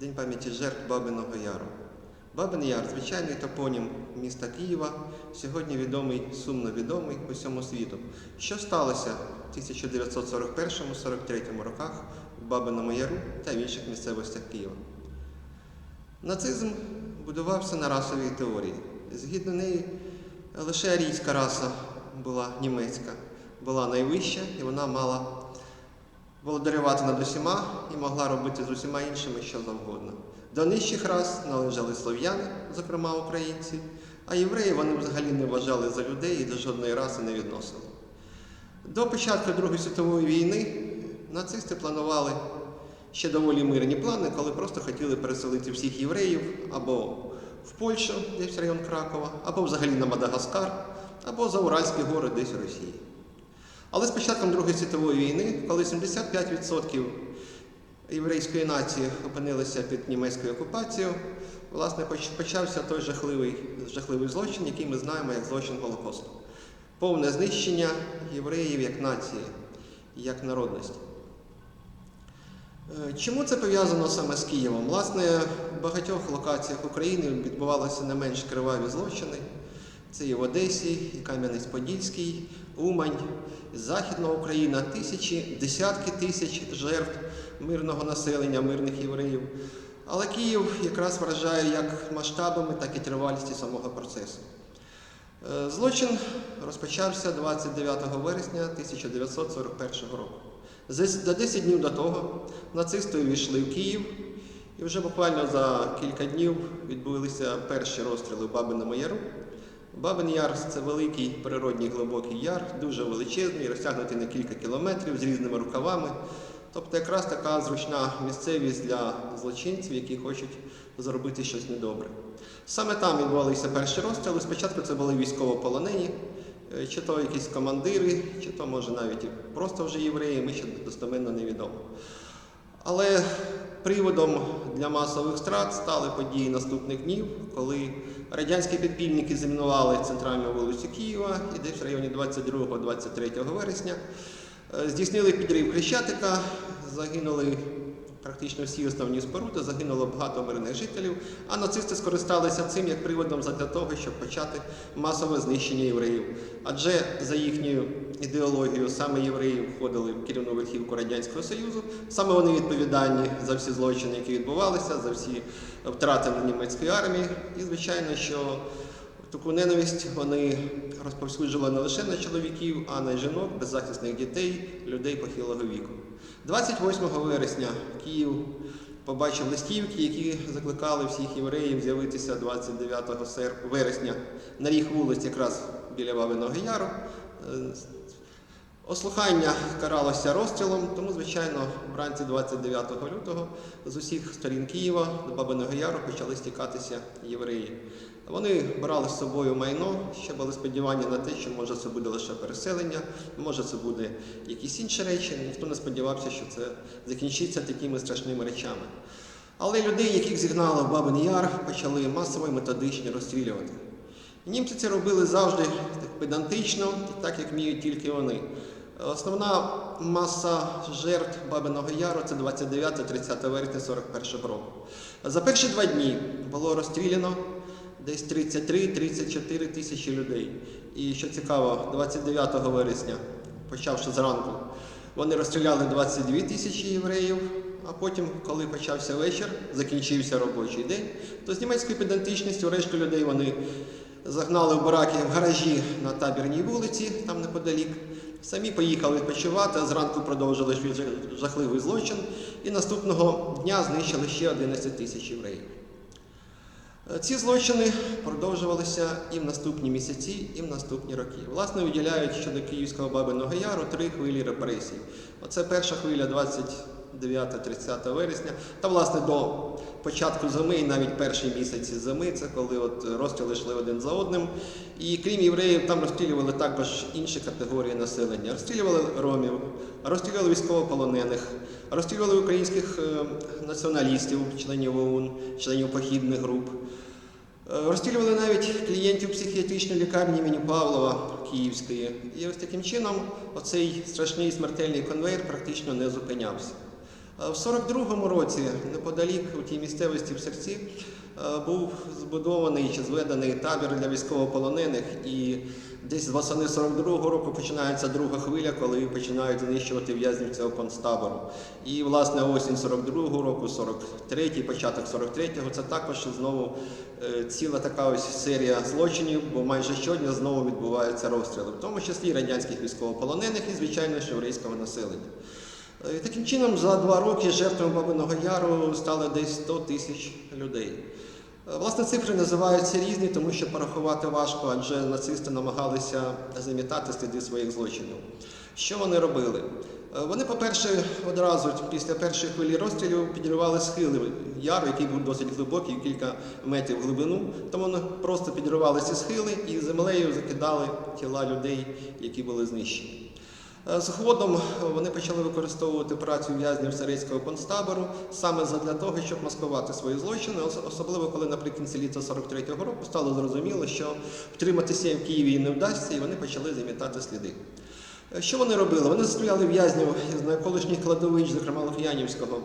День пам'яті жертв Бабиного Яру. Бабин Яр звичайний топонім міста Києва, сьогодні відомий, сумно відомий усьому світу. Що сталося в 1941-43 роках в Бабиному Яру та в інших місцевостях Києва? Нацизм будувався на расовій теорії. Згідно неї, лише арійська раса була німецька, була найвища і вона мала володарювати над усіма і могла робити з усіма іншими що завгодно. До нижчих рас належали слов'яни, зокрема українці, а євреї вони взагалі не вважали за людей і до жодної раси не відносили. До початку Другої світової війни нацисти планували ще доволі мирні плани, коли просто хотіли переселити всіх євреїв або в Польщу, десь в район Кракова, або взагалі на Мадагаскар, або за Уральські гори десь у Росії. Але з початком Другої світової війни, коли 75% єврейської нації опинилися під німецькою окупацією, власне, почався той жахливий, жахливий злочин, який ми знаємо як злочин Голокосту. Повне знищення євреїв як нації, як народності. Е, Чому це пов'язано саме з Києвом? Власне, в багатьох локаціях України відбувалися не менш криваві злочини. Це і в Одесі, і Кам'янець-Подільський, Умань, Західна Україна, тисячі, десятки тисяч жертв мирного населення, мирних євреїв. Але Київ якраз вражає як масштабами, так і тривалістю самого процесу. Е, Злочин розпочався 29 вересня 1941 року. За за 10 днів до того нацисти увійшли в Київ, і вже буквально за кілька днів відбулися перші розстріли в Бабиному Яру. Бабин Яр це великий природній глибокий яр, дуже величезний, розтягнутий на кілька кілометрів з різними рукавами. Тобто якраз така зручна місцевість для злочинців, які хочуть зробити щось недобре. Саме там відбувалися перші розстріли. Спочатку це були військовополонені, е, чи то якісь командири, чи то, може, навіть просто вже євреї, ми ще достеменно невідомо. Але приводом для масових страт стали події наступних днів, коли радянські підпільники замінували центральну вулицю Києва і десь в районі 22-23 вересня е, здійснили підрив Хрещатика, загинули практично всі основні споруди, загинуло багато мирних жителів, а нацисти скористалися цим як приводом для того, щоб почати масове знищення євреїв. Адже за їхньою ідеологією саме євреї входили в керівну верхівку Радянського Союзу, саме вони відповідальні за всі злочини, які відбувалися, за всі втрати на німецької армії. І, звичайно, що таку ненависть вони розповсюджували не лише на чоловіків, а на жінок, беззахисних дітей, людей похилого віку. 28 вересня Київ побачив листівки, які закликали всіх євреїв з'явитися 29 сер- вересня на ріг вулиць, якраз біля Бабиного Яру. Е, Ослухання каралося розстрілом, тому, звичайно, вранці 29 лютого з усіх сторін Києва до Бабиного Яру почали стікатися євреї. Вони брали з собою майно, ще були сподівання на те, що може це буде лише переселення, може це буде якісь інші речі. Ніхто не сподівався, що це закінчиться такими страшними речами. Але людей, яких зігнали в Бабин Яр, почали масово і методично розстрілювати. Німці це робили завжди так педантично, так як вміють тільки вони. Основна маса жертв Бабиного Яру це 29-30 вересня 41 року. За перші два дні було розстріляно десь 33-34 тисячі людей. І що цікаво, 29 вересня, почавши зранку, вони розстріляли 22 тисячі євреїв. А потім, коли почався вечір, закінчився робочий день, то з німецькою педантичністю решту людей вони загнали в бараки в гаражі на табірній вулиці, там неподалік. Самі поїхали відпочивати, а зранку продовжили жахливий злочин і наступного дня знищили ще 11 тисяч євреїв. Е, Ці злочини продовжувалися і в наступні місяці, і в наступні роки. Власне, виділяють щодо Київського Бабиного Яру три хвилі репресій. Оце перша хвиля 29-30 вересня, та власне до початку зими, і навіть перші місяці зими, це коли от розстріли йшли один за одним. І крім євреїв, там розстрілювали також інші категорії населення. Розстрілювали ромів, розстрілювали військовополонених, розстрілювали українських е, націоналістів, членів ОУН, членів похідних груп. Е, Розстрілювали навіть клієнтів психіатричної лікарні імені Павлова Київської. І ось таким чином оцей страшний смертельний конвейер практично не зупинявся. Е, В 42-му році, неподалік у тій місцевості в серці, е, був збудований чи зведений табір для військовополонених, і десь з восени 42-го року починається друга хвиля, коли починають знищувати в'язнів цього концтабору. І власне осінь 42-го року, 43-й, початок 43-го, це також знову е, ціла така ось серія злочинів, бо майже щодня знову відбуваються розстріли, в тому числі радянських військовополонених і, звичайно, ж єврейського населення. Е, Таким чином, за два роки жертвами Бабиного Яру стало десь 100 тисяч людей. Е, Власне, цифри називаються різні, тому що порахувати важко, адже нацисти намагалися замітати сліди своїх злочинів. Що вони робили? Е, Вони, по-перше, одразу після першої хвилі розстрілів підривали схили яру, який був досить глибокий, кілька метрів в глибину. Тому вони просто підривали ці схили і землею закидали тіла людей, які були знищені. Е, Згодом вони почали використовувати працю в'язнів сирійського концтабору саме для того, щоб маскувати свої злочини, особливо коли наприкінці літа 43-го року стало зрозуміло, що втриматися в Києві не вдасться, і вони почали замітати сліди. Е, Що вони робили? Вони заставляли в'язнів з колишніх кладовищ, зокрема Лук'янівського,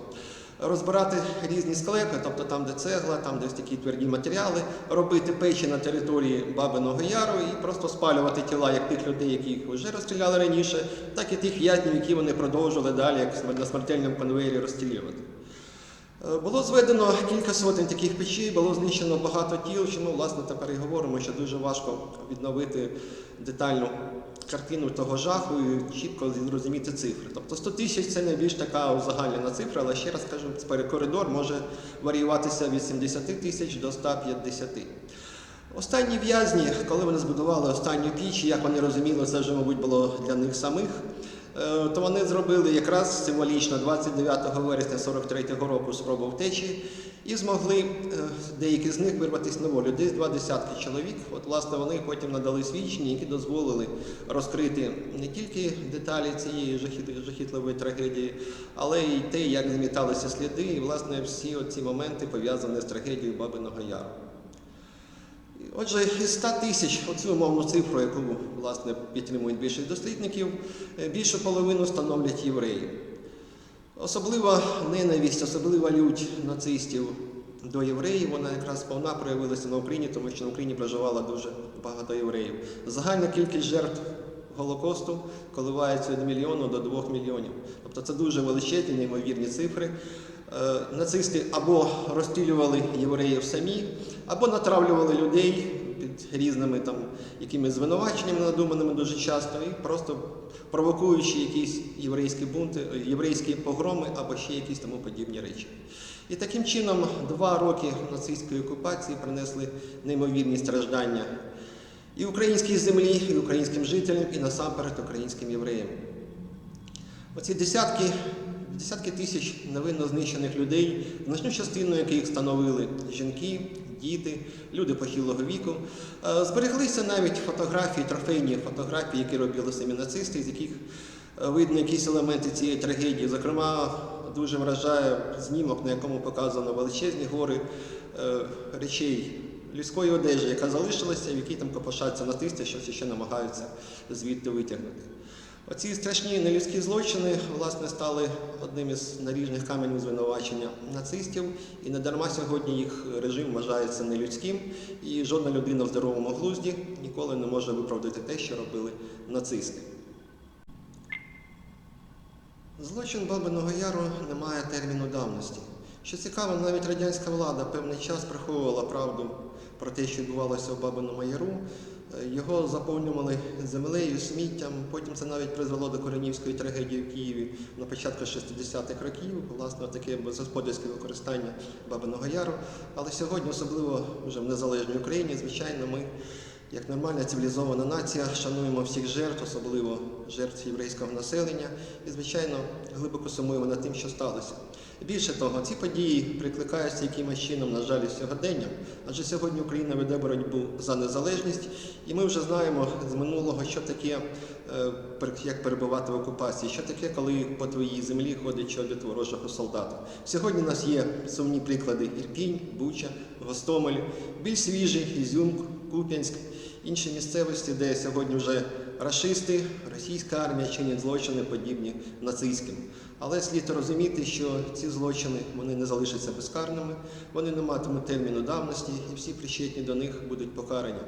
розбирати різні склепи, тобто там, де цегла, там, де такі тверді матеріали, робити печі на території Бабиного Яру і просто спалювати тіла як тих людей, яких вже розстріляли раніше, так і тих в'язнів, які вони продовжували далі як на смертельному конвеєрі розстрілювати. Е, Було зведено кілька сотень таких печей, було знищено багато тіл, чому власне тепер і говоримо, що дуже важко відновити детальну картину того жаху і чітко зрозуміти цифри. Тобто 100 тисяч це найбільш така узагальнена цифра, але ще раз кажу, коридор може варіюватися від 70 тисяч до 150. Останні в'язні, коли вони збудували останню піч, як вони розуміли, це вже, мабуть, було для них самих. Е, То вони зробили якраз символічно 29 вересня 43-го року спробу втечі і змогли е, деякі з них вирватися на волю. Десь два десятки чоловік. От, власне, вони потім надали свідчення, які дозволили розкрити не тільки деталі цієї жахіт- жахітливої трагедії, але й те, як заміталися сліди, і власне всі ці моменти пов'язані з трагедією Бабиного Яру. Отже, із 100 тисяч, оцю умовну цифру, яку власне підтримують більшість дослідників, е, більшу половину становлять євреї. Особлива ненависть, особлива лють нацистів до євреїв, вона якраз повна проявилася на Україні, тому що на Україні проживало дуже багато євреїв. Загальна кількість жертв Голокосту коливається від мільйону до двох мільйонів. Тобто це дуже величезні, неймовірні цифри. Е, Нацисти або розстрілювали євреїв самі, або натравлювали людей під різними там якимись звинуваченнями надуманими дуже часто, і просто провокуючи якісь єврейські бунти, е, єврейські погроми або ще якісь тому подібні речі. І таким чином два роки нацистської окупації принесли неймовірні страждання і українській землі, і українським жителям, і насамперед українським євреям. Оці десятки, десятки тисяч невинно знищених людей, значну частину яких становили жінки, діти, люди похилого віку. Е, Збереглися навіть фотографії, трофейні фотографії, які робили самі нацисти, з яких е, видно якісь елементи цієї трагедії. Зокрема, дуже вражає знімок, на якому показано величезні гори е, речей людської одежі, яка залишилася, в якій там копошаться нацисти, щось ще намагаються звідти витягнути. Оці страшні нелюдські злочини власне стали одним із наріжних каменів звинувачення нацистів, і недарма сьогодні їх режим вважається нелюдським, і жодна людина в здоровому глузді ніколи не може виправдати те, що робили нацисти. Злочин Бабиного Яру не має терміну давності. Що цікаво, навіть радянська влада певний час приховувала правду про те, що відбувалося у Бабиному Яру. Е, Його заповнювали землею, сміттям. Потім це навіть призвело до Коренівської трагедії в Києві на початку 60-х років. Власне, таке безгосподарське використання Бабиного Яру. Але сьогодні, особливо вже в незалежній Україні, звичайно, ми, як нормальна цивілізована нація, шануємо всіх жертв, особливо жертв єврейського населення, і, звичайно, глибоко сумуємо над тим, що сталося. Більше того, ці події прикликаються якимось чином, на жаль, сьогоденням, адже сьогодні Україна веде боротьбу за незалежність, і ми вже знаємо з минулого, що таке, е, як перебувати в окупації, що таке, коли по твоїй землі ходить чобіт ворожого солдата. Сьогодні у нас є сумні приклади Ірпінь, Буча, Гостомель, більш свіжі, Ізюм, Куп'янськ, інші місцевості, де сьогодні вже рашисти, російська армія чинять злочини подібні нацистським. Але слід розуміти, що ці злочини вони не залишаться безкарними, вони не матимуть терміну давності, і всі причетні до них будуть покарані.